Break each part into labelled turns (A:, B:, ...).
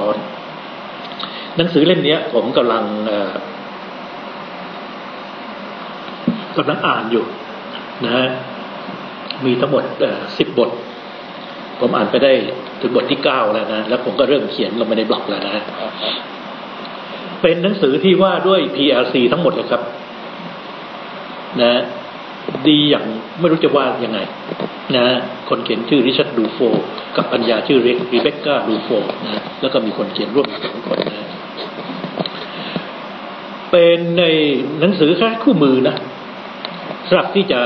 A: ร้อนหนังสือเล่มนี้ผมกำลังกำลังอ่านอยู่นะฮะมีทั้งหมดสิบบท ผมอ่านไปได้ถึงบทที่เก้าแล้วนะ แล้วผมก็เริ่มเขียนลงไปในบล็อกแล้วนะเป็นหนังสือที่ว่าด้วย PLC ทั้งหมดเลยครับ นะ ดีอย่างไม่รู้จะว่ายังไง นะ คนเขียนชื่อริชาร์ดดูโฟ กับปัญญาชื่อเรรีเบคก้าดูโฟนะแล้วก็มีคนเขียนร่วมสองคนนะเป็นในหนังสือค่คู่มือนะสำหรับที่จะ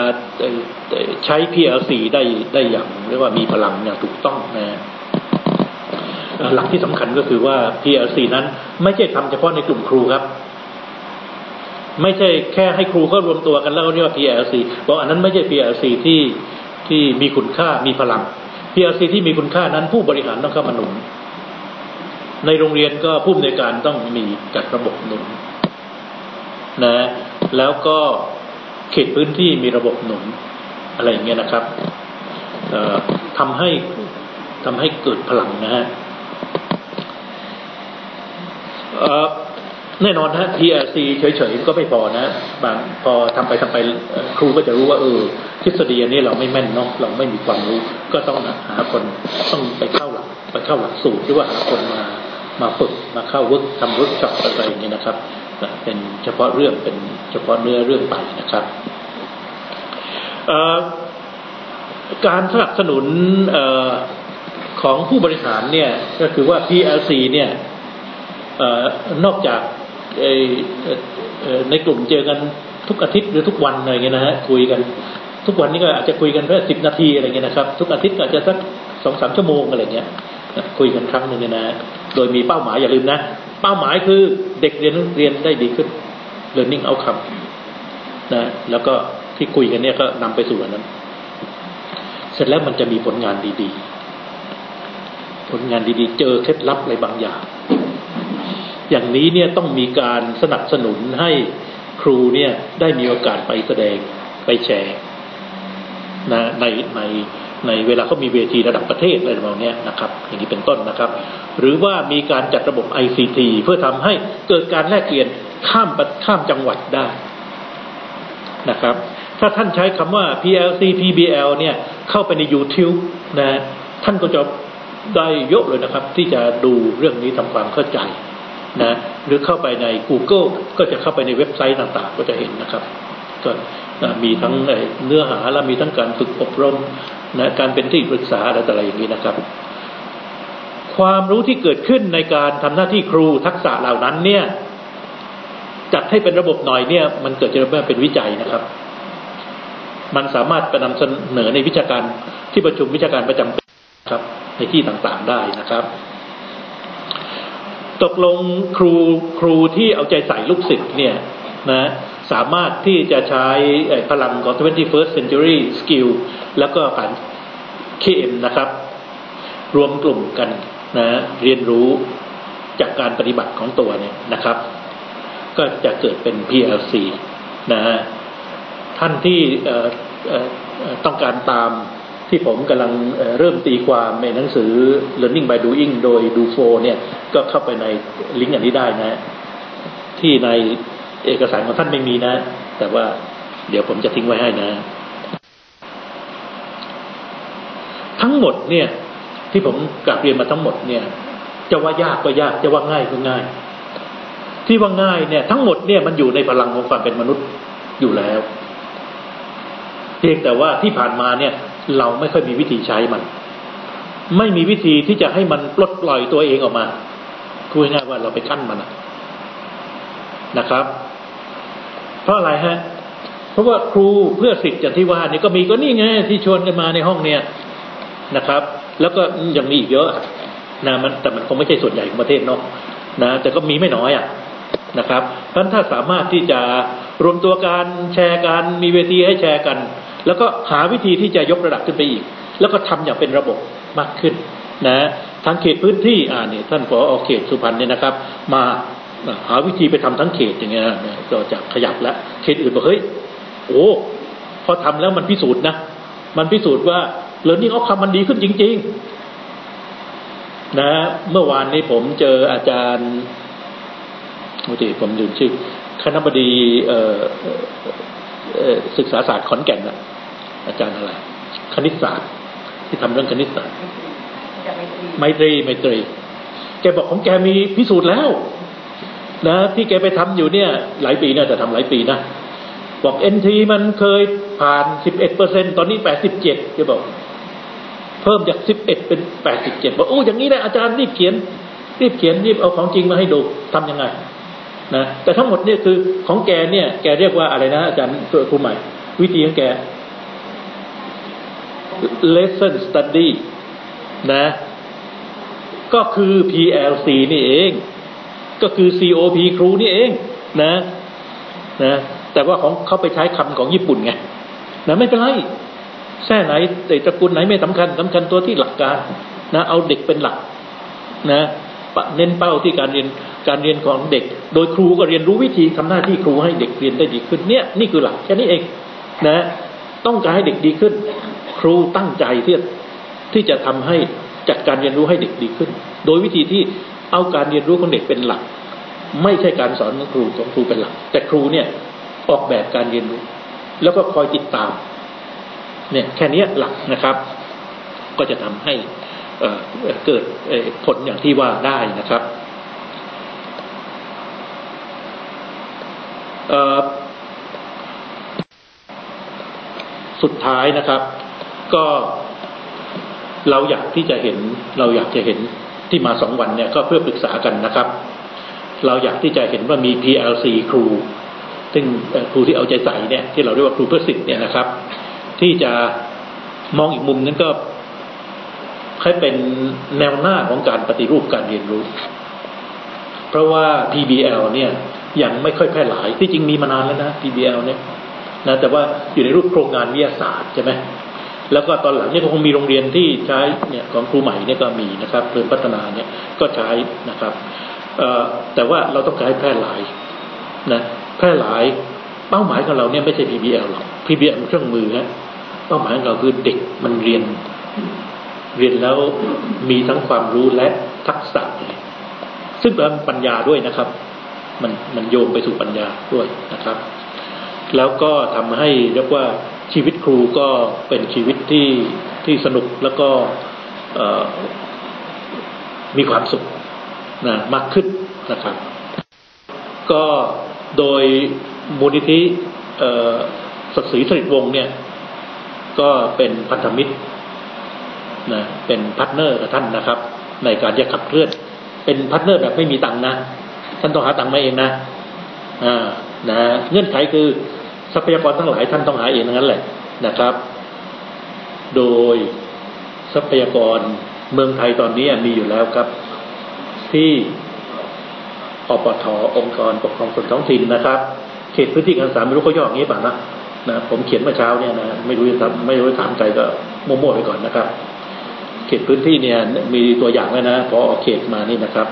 A: ใช้ PLC ได้ได้อย่างเรียกว่ามีพลังอย่างถูกต้องนะหลักที่สำคัญก็คือว่า PLC นั้นไม่ใช่ทำเฉพาะในกลุ่มครูครับ ไม่ใช่แค่ให้ครูเขารวมตัวกันแล้วเรียกว่า PLC บอกอันนั้นไม่ใช่ PLC ที่ที่มีคุณค่ามีพลัง PLC ที่มีคุณค่านั้นผู้บริหารต้องเข้ามาหนุนในโรงเรียนก็ผู้อำนวยการต้องมีจัดระบบหนุนนะแล้วก็เขตพื้นที่มีระบบหนุนอะไรอย่างเงี้ยนะครับทำให้ทำให้เกิดพลังนะฮะ แน่นอนนะ TLC เฉยๆก็ไม่พอนะบางพอทำไปทำไปครูก็จะรู้ว่าเออทฤษฎีอันนี้เราไม่แม่นเนาะเราไม่มีความรู้ ก็ต้องหาคนต้องไปเข้าหลักไปเข้าหลักสูตรหรือว่าหาคนมามาฝึกมาเข้าวิร์กทำวิร์กช็อปอะไรอย่างเงี้ยนะครับเป็นเฉพาะเรื่องเป็นเฉพาะเนื้อเรื่องไปนะครับการสนับสนุนอของผู้บริหารเนี่ยก็คือว่า PLC เนี่ยนอกจาก ในกลุ่มเจอกันทุกอาทิตย์หรือทุกวันอะไรเงี้ยนะฮะคุยกัน ทุกวันนี้ก็อาจจะคุยกันแค่สิบนาทีอะไรเงี้ยนะครับ ทุกอาทิตย์อาจจะสักสองสามชั่วโมงอะไรเงี้ยคุยกันครั้งหนึ่งนะโดยมีเป้าหมายอย่าลืมนะ เป้าหมายคือเด็กเรียนเรียนได้ดีขึ้น learning outcome นะแล้วก็ที่คุยกันเนี่ยก็นำไปสู่อันนั้น เสร็จแล้วมันจะมีผลงานดีๆ ผลงานดีๆ เจอเคล็ดลับอะไรบางอย่าง อย่างนี้เนี่ยต้องมีการสนับสนุนให้ครูเนี่ยได้มีโอกาสไปแสดงไปแชร์นะในในในเวลาเขามีเวทีระดับประเทศอะไรแบบนี้นะครับ อย่างนี้เป็นต้นนะครับ หรือว่ามีการจัดระบบ ICT เพื่อทำให้เกิดการแลกเปลี่ยนข้ามข้ามจังหวัดได้นะครับ ถ้าท่านใช้คำว่า PLC PBL เนี่ยเข้าไปใน YouTube นะท่านก็จะได้เยอะเลยนะครับ ที่จะดูเรื่องนี้ทำความเข้าใจ นะหรือเข้าไปใน Google ก็จะเข้าไปในเว็บไซต์ต่างๆ ก็จะเห็นนะครับก็มีทั้งเนื้อหาและมีทั้งการฝึกอบรมนะการเป็นที่ปรึกษาอะไรต่อะไรอย่างนี้นะครับ ความรู้ที่เกิดขึ้นในการทำหน้าที่ครูทักษะเหล่านั้นเนี่ยจัดให้เป็นระบบหน่อยเนี่ย มันเกิดจะเป็นวิจัยนะครับ มันสามารถไปนำเสนอในวิชาการที่ประชุมวิชาการประจำครับในที่ต่างๆได้นะครับ ตกลงครูครูที่เอาใจใส่ลูกศิษย์เนี่ยนะสามารถที่จะใช้พลังของ 21st century skill แล้วก็การ KM นะครับ รวมกลุ่มกันนะเรียนรู้จากการปฏิบัติของตัวเนี่ยนะครับ ก็จะเกิดเป็น PLC นะท่านที่ต้องการตาม ที่ผมกำลังเริ่มตีความในหนังสือ Learning by Doing โดยดูโฟเนี่ยก็เข้าไปในลิงก์อันนี้ได้นะ ที่ในเอกสารของท่านไม่มีนะ แต่ว่าเดี๋ยวผมจะทิ้งไว้ให้นะ ทั้งหมดเนี่ย ที่ผมกลับเรียนมาทั้งหมดเนี่ย จะว่ายากก็ยากจะว่าง่ายก็ง่าย ที่ว่าง่ายเนี่ย ทั้งหมดเนี่ยมันอยู่ในพลังของความเป็นมนุษย์อยู่แล้วเพียงแต่ว่าที่ผ่านมาเนี่ย เราไม่ค่อยมีวิธีใช้มัน ไม่มีวิธีที่จะให้มันปลดปล่อยตัวเองออกมาคุยง่ายว่าเราไปขั้นมันนะครับ เพราะอะไรฮะ เพราะว่าครูเพื่อสิทธิ์อย่างที่ว่านี่ก็มีก็นี่ไงที่ชวนกันมาในห้องเนี่ยนะครับ แล้วก็ยังมีอีกเยอะนะมันแต่มันคงไม่ใช่ส่วนใหญ่ของประเทศเนาะนะแต่ก็มีไม่น้อยอะนะครับเพราะถ้าสามารถที่จะรวมตัวการแชร์กันมีเวทีให้แชร์กัน แล้วก็หาวิธีที่จะยกระดับขึ้นไปอีก แล้วก็ทำอย่างเป็นระบบมากขึ้นนะทางเขตพื้นที่อ่านี่ท่านผอเขตสุพรรณเนี่ยนะครับ มาหาวิธีไปทำทั้งเขตอย่างเงี้ยก็จะขยับแล้วเขตอื่นบอกเฮ้ยโอ้พอทำแล้วมันพิสูจน์นะมันพิสูจน์ว่าเลิร์นนิ่งออฟคำมันดีขึ้นจริง ๆ นะเมื่อวานนี้ผมเจออาจารย์โอ้ดีผมลืมชื่อคณะบดีศึกษาศาสตร์ขอนแก่นอะ อาจารย์อะไร คณิตศาสตร์ ที่ทำเรื่องคณิตศาสตร์
B: จะไม่ตี
A: ไมตรีไมตรี แกบอกของแกมีพิสูจน์แล้ว นะ ที่แกไปทำอยู่เนี่ย หลายปีนะแต่ทำหลายปีนะบอกเอ็นทีมันเคยผ่านสิบเอ็ดเปอร์เซ็นตอนนี้แปดสิบเจ็ดแกบอก เพิ่มจากสิบเอ็ดเป็นแปดสิบเจ็ดบอกโอ้อย่างนี้นะอาจารย์รีบเขียน รีบเขียนรีบเอาของจริงมาให้ดูทำยังไงนะแต่ทั้งหมดเนี่ยคือของแกเนี่ย แกเรียกว่าอะไรนะอาจารย์ตัวครูใหม่ วิธีของแก lesson study นะ ก็คือ PLC นี่เอง ก็คือ COP ครูนี่เองนะนะแต่ว่าของเขาไปใช้คำของญี่ปุ่นไงนะไม่เป็นไรแท่ไหนแต่ตระกูลไหนไม่สำคัญสำคัญตัวที่หลักการนะเอาเด็กเป็นหลักนะเน้นเป้าที่การเรียนการเรียนของเด็ก โดยครูก็เรียนรู้วิธีทำหน้าที่ครูให้เด็กเรียนได้ดีขึ้นเนี่ยนี่คือหลักแค่นี้เองนะต้องการให้เด็กดีขึ้น ครูตั้งใจที่ที่จะทำให้จัดการเรียนรู้ให้เด็กดีขึ้น โดยวิธีที่เอาการเรียนรู้ของเด็กเป็นหลัก ไม่ใช่การสอนของครูของครูเป็นหลัก แต่ครูเนี่ยออกแบบการเรียนรู้ แล้วก็คอยติดตาม เนี่ยแค่นี้หลักนะครับ ก็จะทำให้เเกิดผลอย่างที่ว่าได้นะครับสุดท้ายนะครับ ก็เราอยากที่จะเห็น เราอยากจะเห็นที่มาสองวันเนี่ยก็เพื่อปรึกษากันนะครับ เราอยากที่จะเห็นว่ามี PLC ครู ซึ่งครูที่เอาใจใส่เนี่ยที่เราเรียกว่าครูเพื่อสิทธิ์เนี่ยนะครับ ที่จะมองอีกมุมนั้นก็ให้เป็นแนวหน้าของการปฏิรูปการเรียนรู้ เพราะว่า PBL เนี่ยยังไม่ค่อยแพร่หลาย ที่จริงมีมานานแล้วนะ PBL เนี่ยนะแต่ว่าอยู่ในรูปโครงงานวิทยาศาสตร์ใช่ไหม แล้วก็ตอนหลังเนี่ยก็คงมีโรงเรียนที่ใช้เนี่ยของครูใหม่เนี่ยก็มีนะครับเริ่มพัฒนาเนี่ยก็ใช้นะครับแต่ว่าเราต้องการให้แพร่หลายนะแพร่หลายเป้าหมายของเราเนี่ยไม่ใช่ PBL หรอก PBL เป็นเครื่องมือฮะเป้าหมายของเราคือเด็กมันเรียน เรียนแล้วมีทั้งความรู้และทักษะ ซึ่งเป็นปัญญาด้วยนะครับ มันมันโยงไปสู่ปัญญาด้วยนะครับ แล้วก็ทำให้เรียกว่าชีวิตครูก็เป็นชีวิต ที่ที่สนุกแล้วก็มีความสุขนะมากขึ้นนะครับ ก็โดยมูลนิธิศักดิ์ศรีสริวงศ์เนี่ย ก็เป็นพันธมิตรนะเป็นพาร์ทเนอร์กับท่านนะครับ ในการจะขับเคลื่อน เป็นพาร์ทเนอร์แบบไม่มีตังค์นะ ท่านต้องหาตังค์มาเองนะอ่านะเงื่อนไขคือทรัพยากรทั้งหลายท่านต้องหาเองทั้งนั้นแหละนะครับ โดยทรัพยากรเมืองไทยตอนนี้มีอยู่แล้วครับ ที่อปทองค์กรปกครองส่วนท้องถิ่นนะครับ เขตพื้นที่การศึกษาไม่รู้เขาย่ออย่างนี้ป่ะนะนะผมเขียนเมื่อเช้าเนี่ยนะไม่รู้จะทำไม่รู้ถามใครก็มั่วๆไปก่อนนะครับ เขตพื้นที่เนี่ยมีตัวอย่างแล้วนะพอเขตมานี่นะครับ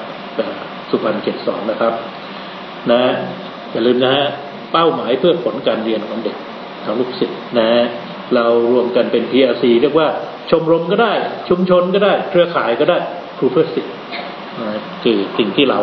A: สุพรรณเขตสองนะครับ นะอย่าลืมนะฮะเป้าหมายเพื่อผลการเรียนของเด็กของลูกศิษย์นะ เรารวมกันเป็น PRC เรียกว่าชมรมก็ได้ ชุมชนก็ได้ เครือข่ายก็ได้ครูเพื่อศิษย์นะคือสิ่งที่เรา